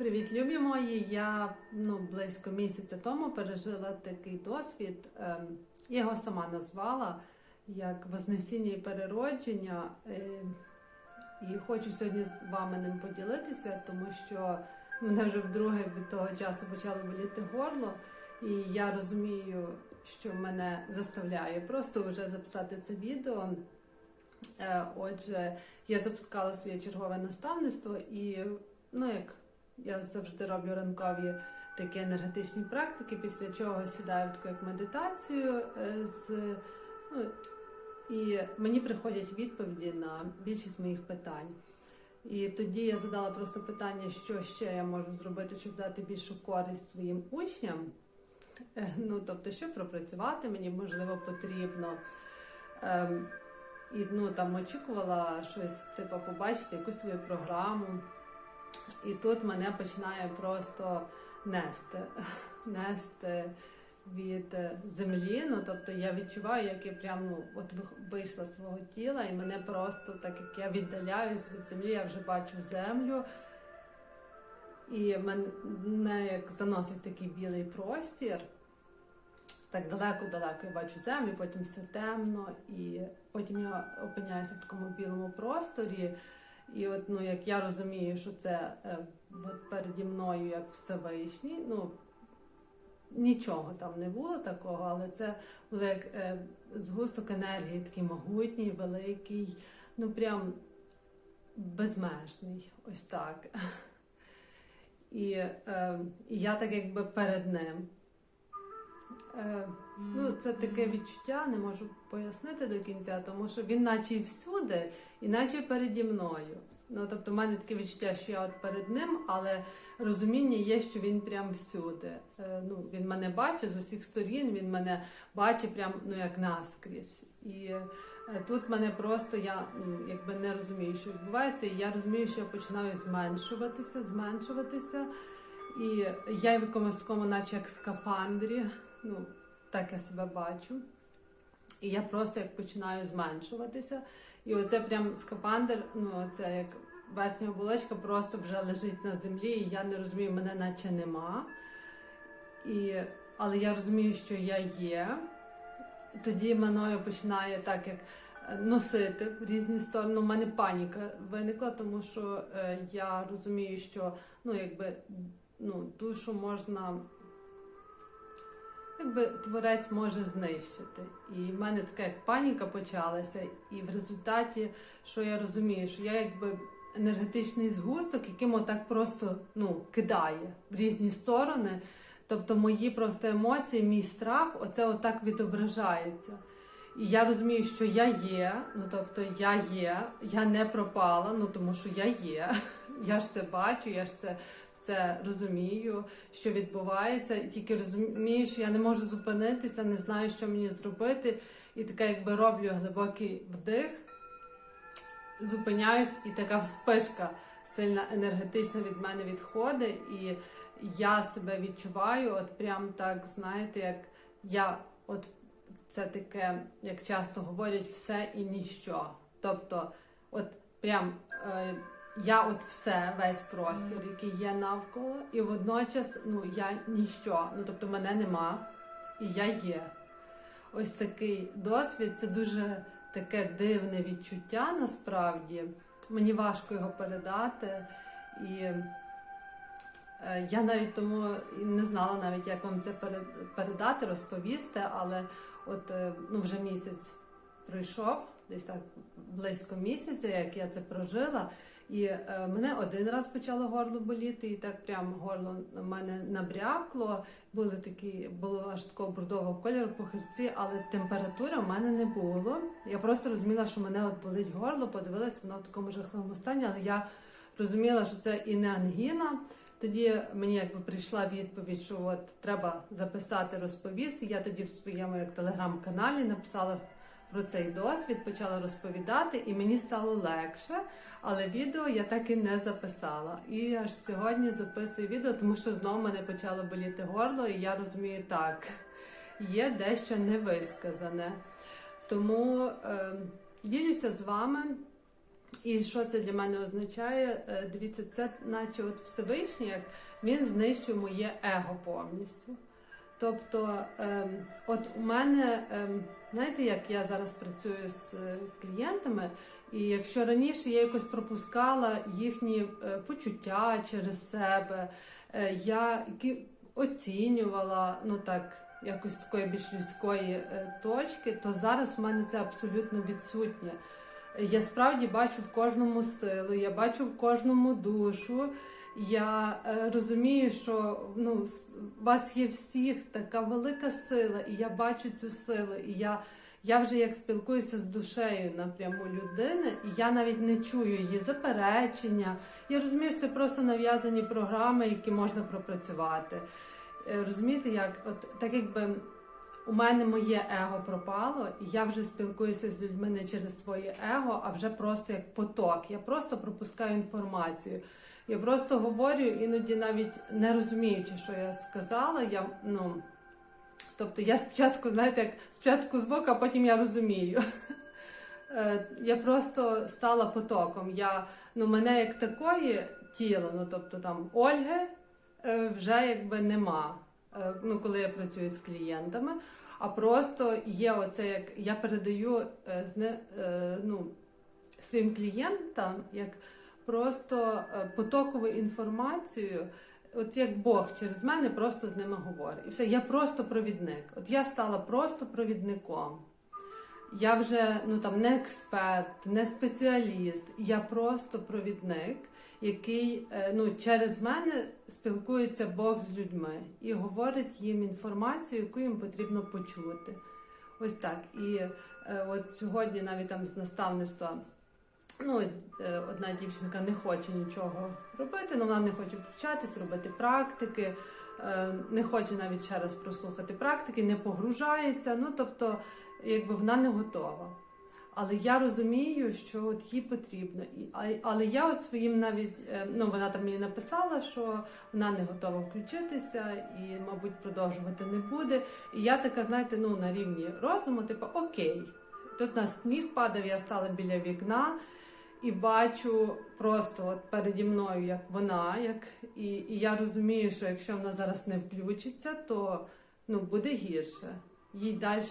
Привіт, любі мої! Я ну, близько місяця тому пережила такий досвід. Ем, я його сама назвала як Вознесіння і переродження. Ем, і хочу сьогодні з вами ним поділитися, тому що мене вже вдруге від того часу почало боліти горло, і я розумію, що мене заставляє просто вже записати це відео. Е, Отже, я запускала своє чергове наставництво, і ну як я завжди роблю ранкові такі енергетичні практики, після чого сідаю в таку як медитацію е, з ну, і мені приходять відповіді на більшість моїх питань. І тоді я задала просто питання, що ще я можу зробити, щоб дати більшу користь своїм учням. Е, Ну, тобто, що пропрацювати мені можливо потрібно. Ем, і ну, там очікувала щось, типу, побачити, якусь свою програму. І тут мене починає просто нести, нести від землі. Ну, тобто я відчуваю, як я прям ну, от вийшла з свого тіла, і мене просто, так як я віддаляюсь від землі, я вже бачу землю. І мене як заносить такий білий простір. Так далеко-далеко я бачу землю, потім все темно, і потім я опиняюся в такому білому просторі. І от ну як я розумію, що це е, от переді мною як Всевишній, ну нічого там не було такого, але це було як е, згусток енергії, такий могутній, великий, ну прям безмежний, ось так. І, е, і я так якби перед ним. Е, ну, це таке відчуття, не можу пояснити до кінця, тому що він наче і всюди, і наче переді мною. Ну, тобто, в мене таке відчуття, що я от перед ним, але розуміння є, що він прям всюди. Е, ну, він мене бачить з усіх сторін, він мене бачить прям ну, як наскрізь. І е, тут мене просто я ну, якби не розумію, що відбувається, і я розумію, що я починаю зменшуватися, зменшуватися. І я в якомусь такому, наче як скафандрі, ну, так я себе бачу. І я просто як починаю зменшуватися. І оце прям скафандр, ну це як верхня оболочка просто вже лежить на землі, і я не розумію, мене наче нема. І, але я розумію, що я є. Тоді мною починає так як е, носити в різні сторони. У мене паніка виникла, тому що е, я розумію, що ну, якби, ну, душу можна якби творець може знищити. І в мене така як паніка почалася, і в результаті, що я розумію, що я якби енергетичний згусток, яким отак просто ну, кидає в різні сторони. Тобто мої просто емоції, мій страх, оце отак відображається. І я розумію, що я є, ну тобто я є, я не пропала, ну тому що я є. Я ж це бачу, я ж це все розумію, що відбувається, і тільки розумію, що я не можу зупинитися, не знаю, що мені зробити. І таке, якби роблю глибокий вдих, зупиняюсь, і така вспишка сильна енергетична від мене відходить. І я себе відчуваю, от прям так, знаєте, як я от це таке, як часто говорять, все і ніщо. Тобто, от прям. Е, я от все, весь простір, який є навколо, і водночас ну, я ніщо. Ну, тобто мене нема, і я є. Ось такий досвід це дуже таке дивне відчуття насправді. Мені важко його передати. І е, я навіть тому не знала навіть, як вам це передати, розповісти, але от е, ну, вже місяць пройшов, десь так близько місяця, як я це прожила. І е, мене один раз почало горло боліти, і так прям горло в мене набрякло. Були такі, було аж такого бордового кольору похирці, але температури в мене не було. Я просто розуміла, що мене от болить горло, подивилась, воно в такому жахливому стані, але я розуміла, що це і не ангіна. Тоді мені якби прийшла відповідь, що от треба записати, розповісти. Я тоді в своєму як телеграм-каналі написала про цей досвід, почала розповідати, і мені стало легше. Але відео я так і не записала. І аж сьогодні записую відео, тому що знову мене почало боліти горло, і я розумію, так, є дещо невисказане. Тому е, ділюся з вами І що це для мене означає? Е, Дивіться, це наче от Всевишній, як він знищує моє его повністю. Тобто, ем, от у мене, ем, знаєте, як я зараз працюю з е, клієнтами, і якщо раніше я якось пропускала їхні е, почуття через себе, е, я оцінювала, ну так, якось такої більш людської точки, то зараз у мене це абсолютно відсутнє. Я справді бачу в кожному силу, я бачу в кожному душу. Я е, розумію, що ну, у вас є всіх така велика сила, і я бачу цю силу. І я, я вже як спілкуюся з душею напряму людини, і я навіть не чую її заперечення. Я розумію, що це просто нав'язані програми, які можна пропрацювати. Е, Розумієте, як от так якби у мене моє его пропало, і я вже спілкуюся з людьми не через своє его, а вже просто як поток. Я просто пропускаю інформацію. Я просто говорю, іноді навіть не розуміючи, що я сказала. Я, ну, тобто я спочатку, знаєте, як спочатку звук, а потім я розумію. Е, Я просто стала потоком. Я, ну, мене як такої тіло, ну тобто там Ольги е, вже якби нема. Е, Ну, коли я працюю з клієнтами, а просто є оце, як я передаю е, е, ну, своїм клієнтам як просто потокову інформацію, от як Бог через мене просто з ними говорить. І все, я просто провідник. От я стала просто провідником. Я вже ну там не експерт, не спеціаліст, я просто провідник, який е, ну через мене спілкується Бог з людьми і говорить їм інформацію, яку їм потрібно почути. Ось так. І е, от сьогодні навіть там з наставництва. Ну, е, одна дівчинка не хоче нічого робити, ну вона не хоче включатись, робити практики, не хоче навіть ще раз прослухати практики, не погружається. Ну, тобто, якби вона не готова. Але я розумію, що от їй потрібно. Але я от своїм навіть, е, ну вона там мені написала, що вона не готова включитися і, мабуть, продовжувати не буде. І я така, знаєте, ну на рівні розуму, типу, окей. Тут на сніг падав, я стала біля вікна і бачу просто от переді мною, як вона, як і, і я розумію, що якщо вона зараз не включиться, то ну буде гірше. Їй далі,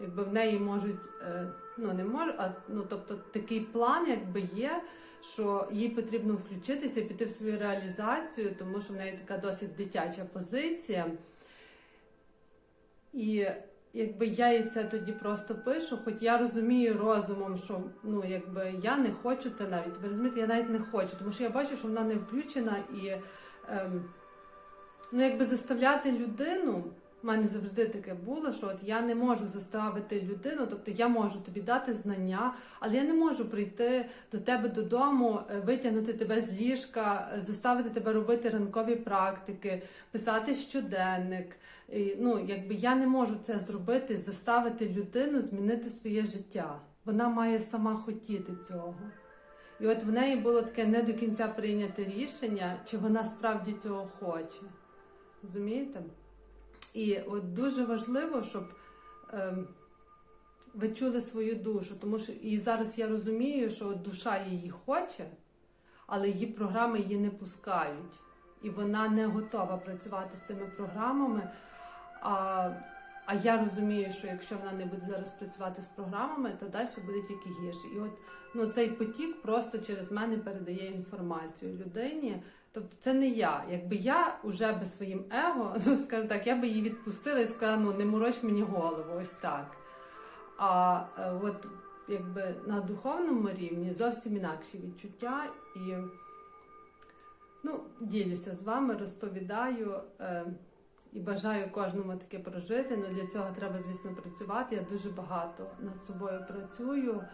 якби в неї можуть, е, ну не може, а ну тобто такий план, якби є, що їй потрібно включитися, піти в свою реалізацію, тому що в неї така досить дитяча позиція. І якби я їй це тоді просто пишу, хоч я розумію розумом, що ну якби я не хочу це навіть. Ви розумієте, я навіть не хочу, тому що я бачу, що вона не включена і ем, ну якби заставляти людину. У мене завжди таке було, що от я не можу заставити людину, тобто я можу тобі дати знання, але я не можу прийти до тебе додому, е, витягнути тебе з ліжка, е, заставити тебе робити ранкові практики, писати щоденник. І, ну, якби я не можу це зробити, заставити людину змінити своє життя. Вона має сама хотіти цього. І от в неї було таке не до кінця прийняте рішення, чи вона справді цього хоче. Розумієте? І от дуже важливо, щоб ем, ви чули свою душу, тому що і зараз я розумію, що от душа її хоче, але її програми її не пускають. І вона не готова працювати з цими програмами. А, а я розумію, що якщо вона не буде зараз працювати з програмами, то далі буде тільки гірше. І от ну, цей потік просто через мене передає інформацію людині. Тобто це не я. Якби я вже би своїм его, ну скажімо так, я би її відпустила і сказала, ну не мороч мені голову, ось так. А е, от якби на духовному рівні зовсім інакші відчуття. І ну, ділюся з вами, розповідаю е, і бажаю кожному таке прожити. Ну для цього треба, звісно, працювати. Я дуже багато над собою працюю.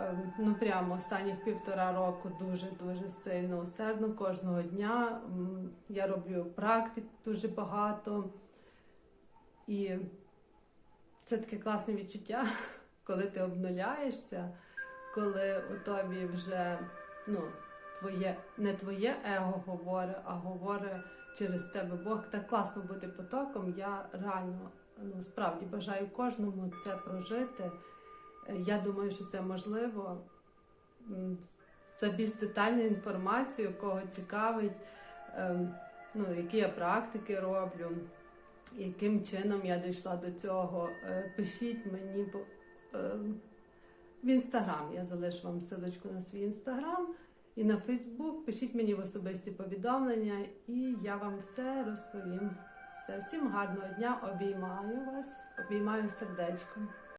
Ем, Ну, прямо останніх півтора року дуже дуже сильно усердно кожного дня. Я роблю практик дуже багато. І це таке класне відчуття, коли ти обнуляєшся, коли у тобі вже ну, твоє, не твоє его говорить, а говорить через тебе Бог. Так класно бути потоком. Я реально ну, справді бажаю кожному це прожити. Я думаю, що це можливо. За більш детальну інформацію, кого цікавить, ем, ну, які я практики роблю, яким чином я дійшла до цього. Е, Пишіть мені ем, в інстаграм. Я залишу вам ссылочку на свій інстаграм і на Фейсбук. Пишіть мені в особисті повідомлення, і я вам все розповім. Все, всім гарного дня, обіймаю вас, обіймаю сердечком.